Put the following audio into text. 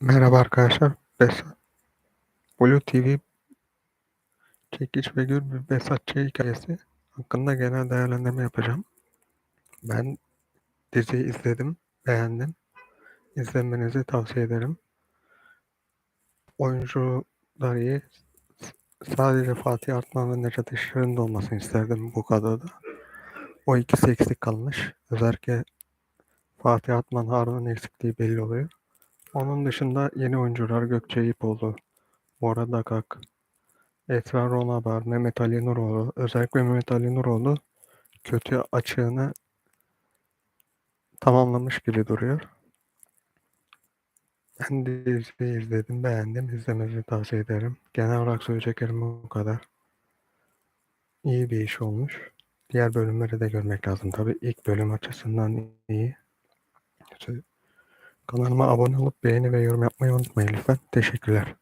Merhaba arkadaşlar. Bes Blue TV Çekiç ve Gür bir Behzatçı hikayesi hakkında genel değerlendirme yapacağım. Ben diziyi izledim, beğendim. İzlemenizi tavsiye ederim. Oyuncular iyi. Sadece Fatih Artman ve Necat İşler'in de olmasını isterdim bu kadroda. O ikisi eksik kalmış. Özellikle Fatih Artman Harun'un eksikliği belli oluyor. Onun dışında yeni oyuncular Gökçe İpoğlu, Bora Dakak, Esra Ronabar, Mehmet Ali Nuroğlu, özellikle Mehmet Ali Nuroğlu kötü açığını tamamlamış gibi duruyor. Ben diziyi izledim, beğendim. İzlemenizi tavsiye ederim. Genel olarak söyleyeceklerim bu kadar. İyi bir iş olmuş. Diğer bölümleri de görmek lazım. Tabii ilk bölüm açısından iyi. Kanalıma abone olup beğeni ve yorum yapmayı unutmayın lütfen. Teşekkürler.